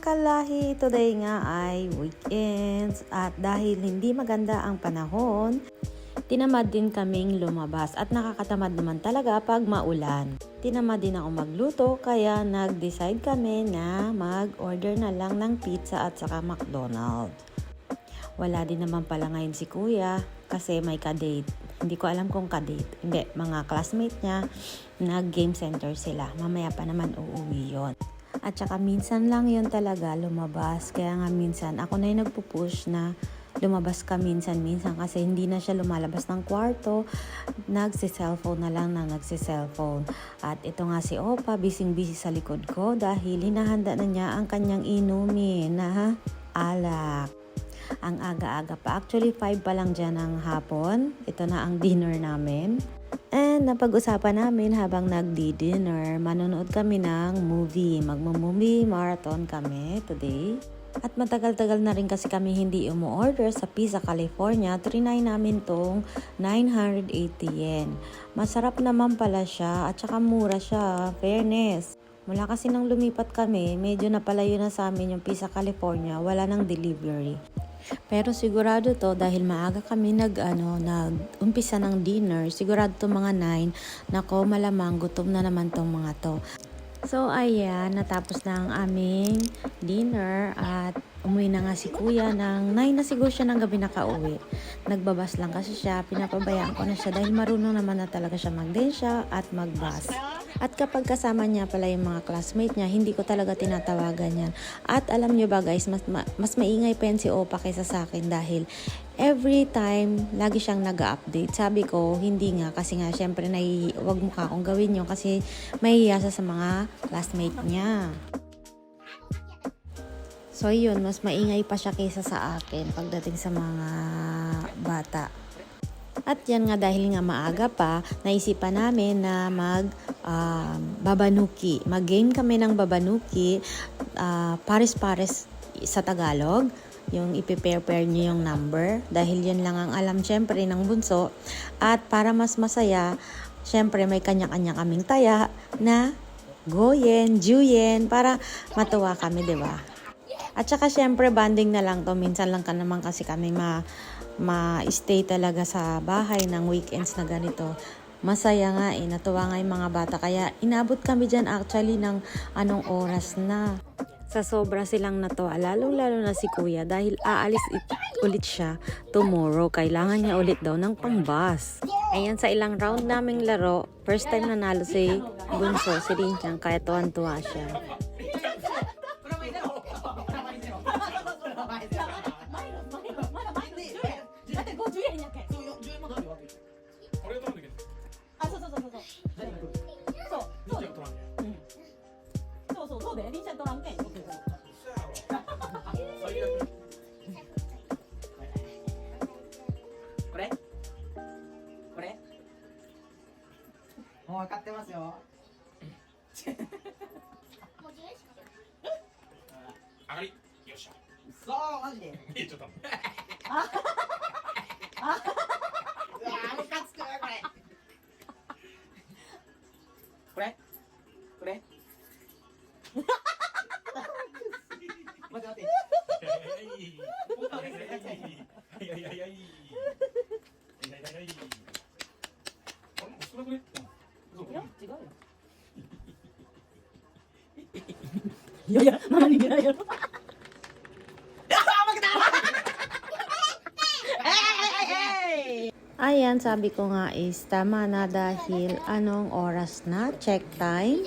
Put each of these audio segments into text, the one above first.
kalahi, today nga ay weekends at dahil hindi maganda ang panahon, tinamad din kaming lumabas at nakakatamad naman talaga pag maulan. Tinamad din ako magluto kaya nag-decide kami na mag-order na lang ng pizza at saka McDonald's. Wala din naman pala ngayon si kuya kasi may kadate. Hindi ko alam kung kadate. Hindi, mga classmate niya, nag-game center sila. Mamaya pa naman uuwi yon. At saka minsan lang yun talaga lumabas. Kaya nga minsan ako na yung nagpupush na lumabas ka minsan-minsan kasi hindi na siya lumalabas ng kwarto. Nagsi-cellphone na lang na nagsi-cellphone. At ito nga si Opa, bising-busy sa likod ko dahil hinahanda na niya ang kanyang inumin na alak ang aga-aga pa. Actually, 5 pa lang dyan ng hapon. Ito na ang dinner namin. And napag-usapan namin habang nagdi-dinner, manonood kami ng movie. Magmo-movie marathon kami today. At matagal-tagal na rin kasi kami hindi umu-order sa Pizza California. Trinay namin tong 980 yen. Masarap naman pala siya at saka mura siya. Fairness. Mula kasi nang lumipat kami, medyo napalayo na sa amin yung Pizza California. Wala nang delivery. Pero sigurado to dahil maaga kami nag ano nag umpisa ng dinner, sigurado to mga 9 nako malamang gutom na naman tong mga to. So ayan, natapos na ang aming dinner at umuwi na nga si kuya ng 9 na siguro siya ng gabi nakauwi. Nagbabas lang kasi siya, pinapabayaan ko na siya dahil marunong naman na talaga siya magdensya at magbus. At kapag kasama niya pala yung mga classmate niya, hindi ko talaga tinatawagan yan. At alam niyo ba guys, mas, ma- mas maingay pa yan si Opa kaysa sa akin dahil every time, lagi siyang nag-update. Sabi ko, hindi nga kasi nga syempre nai, wag mo ka akong gawin yun kasi mahihiya sa mga classmate niya. So yun, mas maingay pa siya kaysa sa akin pagdating sa mga bata. At yan nga dahil nga maaga pa, naisipan namin na mag um, babanuki. Mag-game kami ng babanuki, ah, pares-pares sa Tagalog. Yung ipipair-pair niyo yung number. Dahil yun lang ang alam syempre ng bunso. At para mas masaya, syempre may kanya-kanya kaming taya na goyen, juyen, para matuwa kami, di ba? At saka syempre banding na lang to. Minsan lang ka naman kasi kami ma ma-stay talaga sa bahay ng weekends na ganito. Masaya nga eh, natuwa nga yung mga bata. Kaya inabot kami dyan actually ng anong oras na. Sa sobra silang natuwa, lalong-lalo na si kuya dahil aalis it- ulit siya tomorrow. Kailangan niya ulit daw ng pambas. Ayan, sa ilang round naming laro, first time nanalo si Bunso, si Rinchang, kaya tuwan-tuwa siya. Bye. そうマジでえちょっと待ってうわームカつくなこれこれこれ待って待っていはいはいはいはいはいはいはいはいはいはいあれ少なくねうん嘘いや違うよいやいやママに見ないよ Ayan, sabi ko nga is tama na dahil anong oras na? Check time.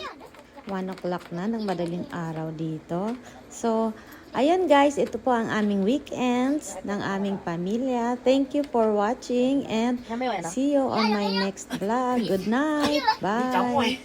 1 o'clock na ng madaling araw dito. So, ayan guys, ito po ang aming weekends ng aming pamilya. Thank you for watching and see you on my next vlog. Good night. Bye.